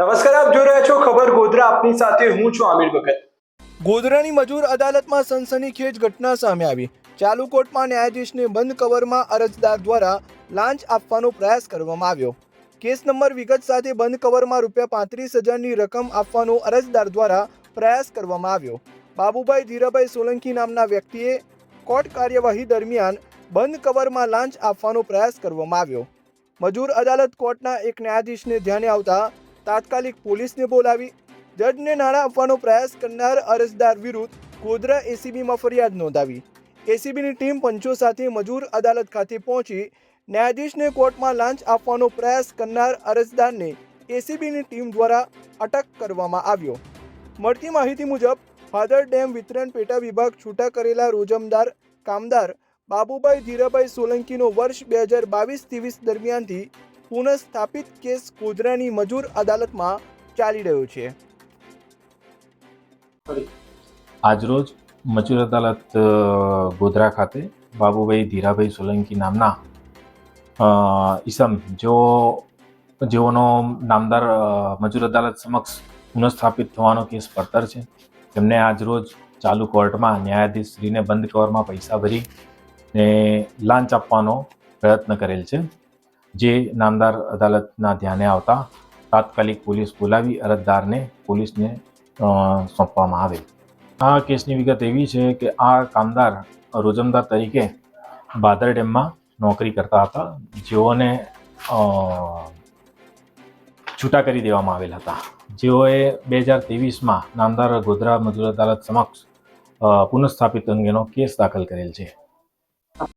નમસ્કાર, આપ જોઈ રહ્યા છો ખબર ગોધરા. આપની સાથે હું છું આમિર ભગત. ગોધરાની મજૂર અદાલતમાં સનસનીખેજ ઘટના સામે આવી. ચાલુ કોર્ટમાં ન્યાયાધીશને બંધ કવરમાં અરજદાર દ્વારા લાંચ આપવાનો પ્રયાસ કરવામાં આવ્યો. કેસ નંબર વિગત સાથે બંધ કવરમાં રૂપિયા પાંત્રીસ હજારની રકમ આપવાનો અરજદાર દ્વારા પ્રયાસ કરવામાં આવ્યો. બાબુભાઈ ધીરાભાઈ સોલંકી નામના વ્યક્તિએ કોર્ટ કાર્યવાહી દરમિયાન બંધ કવરમાં લાંચ આપવાનો પ્રયાસ કરવામાં આવ્યો. મજૂર અદાલત કોર્ટના એક ન્યાયાધીશને ધ્યાને આવતા તાત્કાલિક પોલીસને બોલાવી જજને નાણાં આપવાનો પ્રયાસ કરનાર અરજદાર વિરુદ્ધ ગોધરા એસીબીમાં ફરિયાદ નોંધાવી. એસીબીની ટીમ પંચો સાથે મજૂર અદાલત ખાતે પહોંચી ન્યાયાધીશને કોર્ટમાં લાંચ આપવાનો પ્રયાસ કરનાર અરજદારને એસીબીની ટીમ દ્વારા અટક કરવામાં આવ્યો. મળતી માહિતી મુજબ, ફાધર ડેમ વિતરણ પેટા વિભાગ છૂટા કરેલા રોજમદાર કામદાર બાબુભાઈ ધીરાભાઈ સોલંકીનો વર્ષ બે હજાર બાવીસ ત્રેવીસ દરમિયાનથી પુનઃસ્થાપિત કેસ ગોધરાની મજૂર અદાલતમાં ચાલી રહ્યો છે. આજરોજ મજૂર અદાલત ગોધરા ખાતે બાબુભાઈ ધીરાભાઈ સોલંકી નામના ઈસમ, જેઓ, જેઓનો નામદાર મજૂર અદાલત સમક્ષ પુનઃસ્થાપિત થવાનો કેસ પડતર છે. તેમને આજરોજ ચાલુ કોર્ટમાં ન્યાયાધીશ શ્રીને બંધ કવરમાં પૈસા ભરી ને લાંચ આપવાનો પ્રયત્ન કરેલ છે. જે નામદાર અદાલતના ધ્યાને આવતા તાત્કાલિક પોલીસ બોલાવી અરજદારને પોલીસને સોંપવામાં આવે. આ કેસની વિગત એવી છે કે આ કામદાર રોજમદાર તરીકે બાદર ડેમમાં નોકરી કરતા હતા. જેઓને છૂટા કરી દેવામાં આવેલ હતા. જેઓએ બે હજાર ત્રેવીસમાં નામદાર ગોધરા મજૂર અદાલત સમક્ષ પુનઃસ્થાપિત અંગેનો કેસ દાખલ કરેલ છે.